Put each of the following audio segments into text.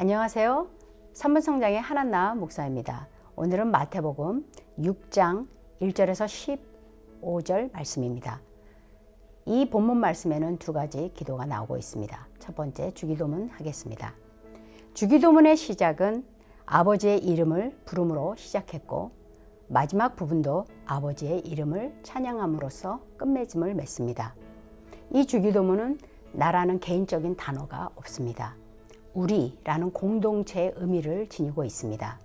안녕하세요. 선문성장의 하나나 목사입니다. 오늘은 마태복음 6장 1절에서 15절 말씀입니다. 이 본문 말씀에는 두 가지 기도가 나오고 있습니다. 첫 번째 주기도문 하겠습니다. 주기도문의 시작은 아버지의 이름을 부름으로 시작했고 마지막 부분도 아버지의 이름을 찬양함으로써 끝맺음을 맺습니다. 이 주기도문은 나라는 개인적인 단어가 없습니다. 우리라는 공동체의 의미를 지니고 있습니다.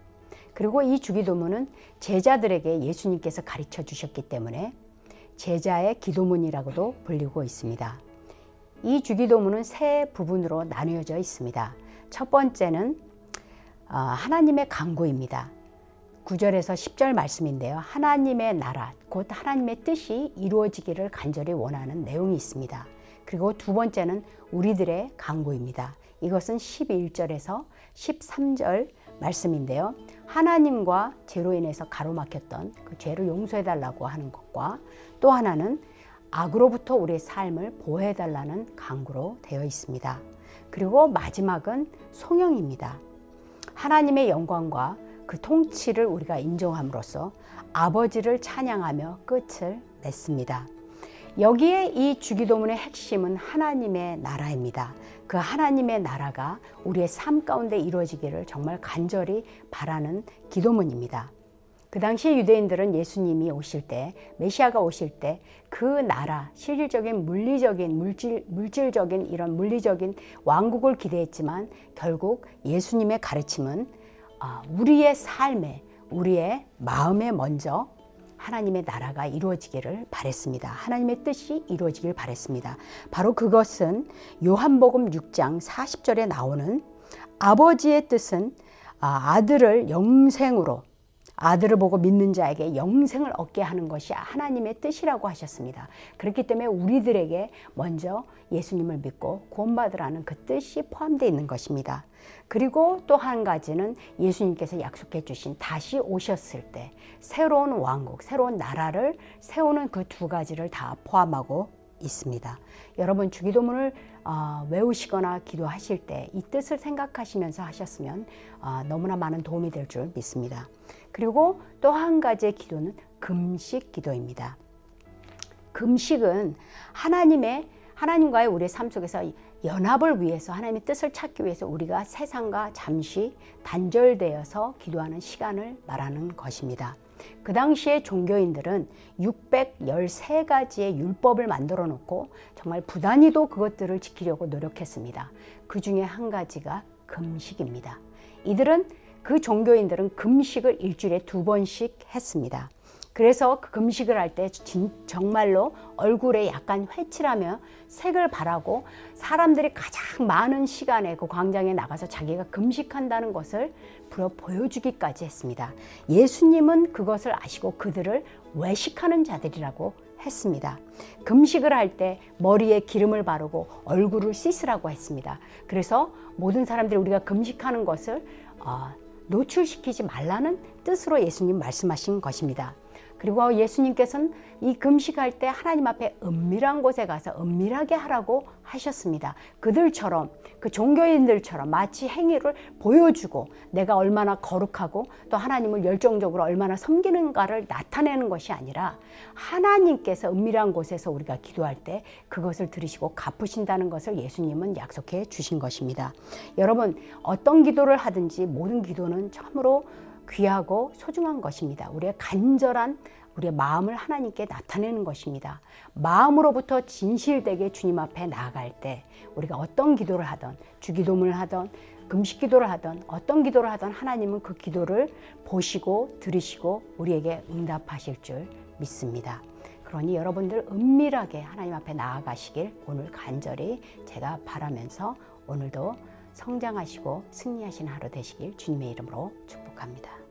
그리고 이 주기도문은 제자들에게 예수님께서 가르쳐 주셨기 때문에 제자의 기도문이라고도 불리고 있습니다. 이 주기도문은 세 부분으로 나누어져 있습니다. 첫 번째는 어, 하나님의 강구입니다. 9절에서 10절 말씀인데요. 하나님의 나라, 곧 하나님의 뜻이 이루어지기를 간절히 원하는 내용이 있습니다. 그리고 두 번째는 우리들의 강구입니다. 이것은 11절에서 13절 말씀인데요. 하나님과 죄로 인해서 가로막혔던 그 죄를 용서해 달라고 하는 것과 또 하나는 악으로부터 우리의 삶을 보호해 달라는 강구로 되어 있습니다. 그리고 마지막은 송영입니다. 하나님의 영광과 그 통치를 우리가 인정함으로써 아버지를 찬양하며 끝을 맺습니다. 여기에 이 주기도문의 핵심은 하나님의 나라입니다. 그 하나님의 나라가 우리의 삶 가운데 이루어지기를 정말 간절히 바라는 기도문입니다. 그 당시 유대인들은 예수님이 오실 때, 메시아가 오실 때 그 나라, 실질적인 물리적인, 물질, 물질적인 이런 물리적인 왕국을 기대했지만 결국 예수님의 가르침은 아, 우리의 삶에, 우리의 마음에 먼저 하나님의 나라가 이루어지기를 바랬습니다. 하나님의 뜻이 이루어지길 바랬습니다. 바로 그것은 요한복음 6장 40절에 나오는 아버지의 뜻은 아, 아들을 영생으로 아들을 보고 믿는 자에게 영생을 얻게 하는 것이 하나님의 뜻이라고 하셨습니다. 그렇기 때문에 우리들에게 먼저 예수님을 믿고 구원받으라는 그 뜻이 포함되어 있는 것입니다. 그리고 또 한 가지는 예수님께서 약속해 주신 다시 오셨을 때 새로운 왕국, 새로운 나라를 세우는 그 두 가지를 다 포함하고 있습니다. 여러분 주기도문을 어, 외우시거나 기도하실 때 이 뜻을 생각하시면서 하셨으면 어, 너무나 많은 도움이 될 줄 믿습니다. 그리고 또 한 가지의 기도는 금식 기도입니다. 금식은 하나님의 하나님과의 우리의 삶 속에서 연합을 위해서 하나님의 뜻을 찾기 위해서 우리가 세상과 잠시 단절되어서 기도하는 시간을 말하는 것입니다. 그 당시에 종교인들은 613가지의 율법을 만들어 놓고 정말 부단히도 그것들을 지키려고 노력했습니다. 그 중에 한 가지가 금식입니다. 이들은 그 종교인들은 금식을 일주일에 두 번씩 했습니다. 그래서 그 금식을 할 때 정말로 얼굴에 약간 회칠하며 색을 바라고 사람들이 가장 많은 시간에 그 광장에 나가서 자기가 금식한다는 것을 보여주기까지 했습니다. 예수님은 그것을 아시고 그들을 외식하는 자들이라고 했습니다. 금식을 할 때 머리에 기름을 바르고 얼굴을 씻으라고 했습니다. 그래서 모든 사람들이 우리가 금식하는 것을 어, 노출시키지 말라는 뜻으로 예수님 말씀하신 것입니다. 그리고 예수님께서는 이 금식할 때 하나님 앞에 은밀한 곳에 가서 은밀하게 하라고 하셨습니다. 그들처럼 그 종교인들처럼 마치 행위를 보여주고 내가 얼마나 거룩하고 또 하나님을 열정적으로 얼마나 섬기는가를 나타내는 것이 아니라 하나님께서 은밀한 곳에서 우리가 기도할 때 그것을 들으시고 갚으신다는 것을 예수님은 약속해 주신 것입니다. 여러분 어떤 기도를 하든지 모든 기도는 참으로 귀하고 소중한 것입니다. 우리의 간절한 우리의 마음을 하나님께 나타내는 것입니다. 마음으로부터 진실되게 주님 앞에 나아갈 때 우리가 어떤 기도를 하던 주기도문을 하던 금식 기도를 하던 어떤 기도를 하던 하나님은 그 기도를 보시고 들으시고 우리에게 응답하실 줄 믿습니다. 그러니 여러분들 은밀하게 하나님 앞에 나아가시길 오늘 간절히 제가 바라면서 오늘도 성장하시고 승리하신 하루 되시길 주님의 이름으로 축복합니다.